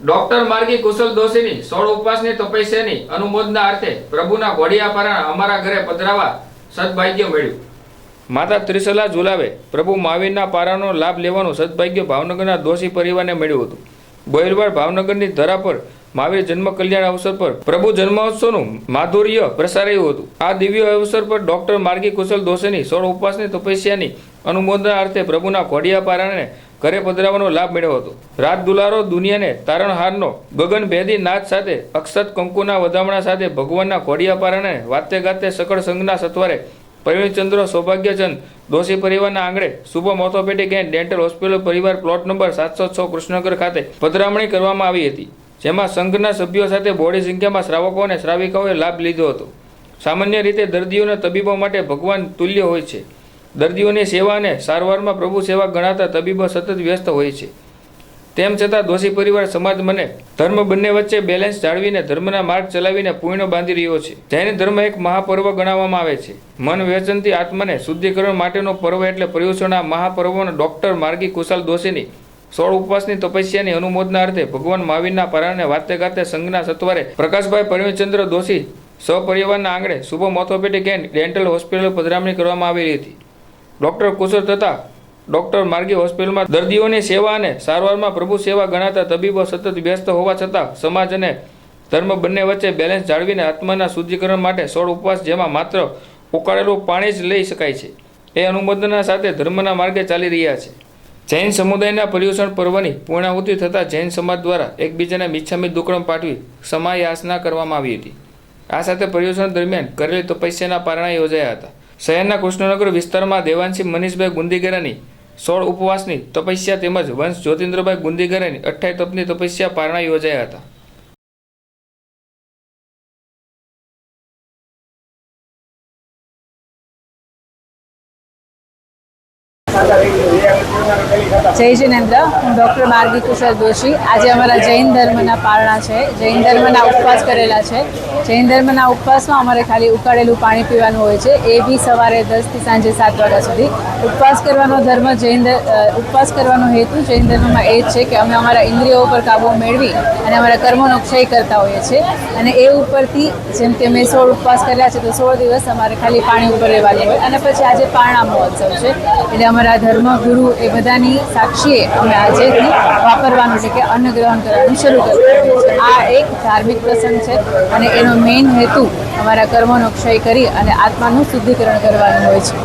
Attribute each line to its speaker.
Speaker 1: Doctor Margi કુશલ દોશીની સોળ ઉપવાસની તપસ્યાની અનુમોદના અર્થે પ્રભુના ઘોડિયા પરાણ અમારા ઘરે પધરાવા સદભાગ્ય મળ્યું. માતા ત્રિશલા ઝુલાવે પ્રભુ મહાવીરના પારાનો લાભ લેવાનું સદભાગ્ય ભાવનગરના દોશી પરિવારને મળ્યું હતું. ગોયલવાડ ભાવનગરની ધરા પર મહાવીર જન્મ કલ્યાણ અવસર પર પ્રભુ જન્મોત્સવનું માધુર્ય પ્રસારાયું હતું. આ દિવ્ય અવસર પર ડોક્ટર માર્ગી કુશલ દોશીની સોળ ઉપવાસની તપસ્યાની અનુમોદના અર્થે પ્રભુના ઘોડિયા પારાને ઘરે પધરાવાનો લાભ મેળવ્યો હતો. રાત દુલારો દુનિયાને તારણહારનો ગગનભેદી નાદ સાથે, અક્ષત કંકુના વધામણા સાથે ભગવાનના ઘોડિયા પારાને વાતે ગાતે સકળ સંઘના સત્વરે પ્રવીણચંદ્ર સૌભાગ્યચંદ દોશી પરિવારના આંગણે Shubham orthopedic and dental hospital પરિવાર પ્લોટ નંબર સાતસો છ કૃષ્ણનગર ખાતે પધરામણી કરવામાં આવી હતી, જેમાં સંઘના સભ્યો સાથે બોડી સંખ્યામાં શ્રાવકો અને શ્રાવિકાઓએ લાભ લીધો હતો. સામાન્ય રીતે દર્દીઓના તબીબો માટે ભગવાન તુલ્ય હોય છે. દર્દીઓની સેવાને સારવારમાં પ્રભુ સેવા ગણાતા તબીબો સતત વ્યસ્ત હોય છે. તેમ છતાં દોષી પરિવાર સમાજ મને ધર્મ બંને વચ્ચે બેલેન્સ જાળવીને ધર્મના માર્ગ ચલાવીને પૂર્ણ બાંધી રહ્યો છે. જૈન ધર્મ એક મહાપર્વ ગણાવવામાં આવે છે. મન વ્યસનથી આત્માને શુદ્ધિકરણ માટેનો પર્વ એટલે પર્યુષણના મહાપર્વનો ડોક્ટર માર્ગી કુશલ દોશીની સોળ ઉપવાસની તપસ્યાની અનુમોદના અર્થે ભગવાન મહાવીરના પારાને વાતે ગાતે સંઘના સત્વરે પ્રકાશભાઈ પરમેશચંદ્ર દોશી સહપરિવારના આંગણે Shubham orthopedic and dental hospital પધરામણી કરવામાં આવેલી હતી. ડોક્ટર કુશળ તથા ડોક્ટર માર્ગી હોસ્પિટલમાં દર્દીઓની સેવા અને સારવારમાં પ્રભુ સેવા ગણાતા તબીબો સતત વ્યસ્ત હોવા છતાં સમાજ અને ધર્મ બંને વચ્ચે બેલેન્સ જાળવીને આત્માના શુદ્ધિકરણ માટે સોળ ઉપવાસ જેમાં માત્ર ઉકાળેલું પાણી જ લઈ શકાય છે. એ અનુમોદના સાથે ધર્મના માર્ગે ચાલી રહ્યા છે. જૈન સમુદાયના પર્યુષણ પર્વની પૂર્ણાહુતિ થતાં જૈન સમાજ દ્વારા એકબીજાને મિચ્છામી દુકડમ પાઠવી સમાયાસના કરવામાં આવી હતી. આ સાથે પર્યુષણ દરમિયાન કરેલી તપસ્યાના પારણા યોજાયા હતા. શહેરના કૃષ્ણનગર વિસ્તારમાં દેવાંશી મનીષભાઈ ગુંદીગરાની સોળ ઉપવાસની તપસ્યા તેમજ વંશ જ્યોતિન્દ્રભાઈ ગુંદીગરાની અઠ્ઠાઈ તપની તપસ્યા પારણા યોજાયા હતા.
Speaker 2: જય જિનેન્દ્ર. હું ડૉક્ટર માર્ગી કુશલ દોશી. આજે અમારા જૈન ધર્મના પારણા છે. જૈન ધર્મના ઉપવાસ કરેલા છે. જૈન ધર્મના ઉપવાસમાં અમારે ખાલી ઉકાળેલું પાણી પીવાનું હોય છે. એ બી સવારે દસથી સાંજે સાત વાગ્યા સુધી. ઉપવાસ કરવાનો ધર્મ જૈન ઉપવાસ કરવાનો હેતુ જૈન ધર્મમાં એ જ છે કે અમે અમારા ઇન્દ્રિયો ઉપર કાબુ મેળવી અને અમારા કર્મોનો ક્ષય કરતા હોઈએ છીએ. અને એ ઉપરથી જેમ કે મેં સોળ ઉપવાસ કર્યા છે તો સોળ દિવસ અમારે ખાલી પાણી ઉપર રહેવાનું હોય. અને પછી આજે પારણા મહોત્સવ છે. એટલે અમારા ધર્મ ગુરુ એ બધાની સાક્ષીએ અમે આજેથી વાપરવાનું છે કે અન્ન ગ્રહણ કરવાનું શરૂ કર્યું. આ એક ધાર્મિક પ્રસંગ છે અને એનો મેઇન હેતુ અમારા કર્મોનો ક્ષય કરી અને આત્માનું શુદ્ધિકરણ કરવાનું હોય છે.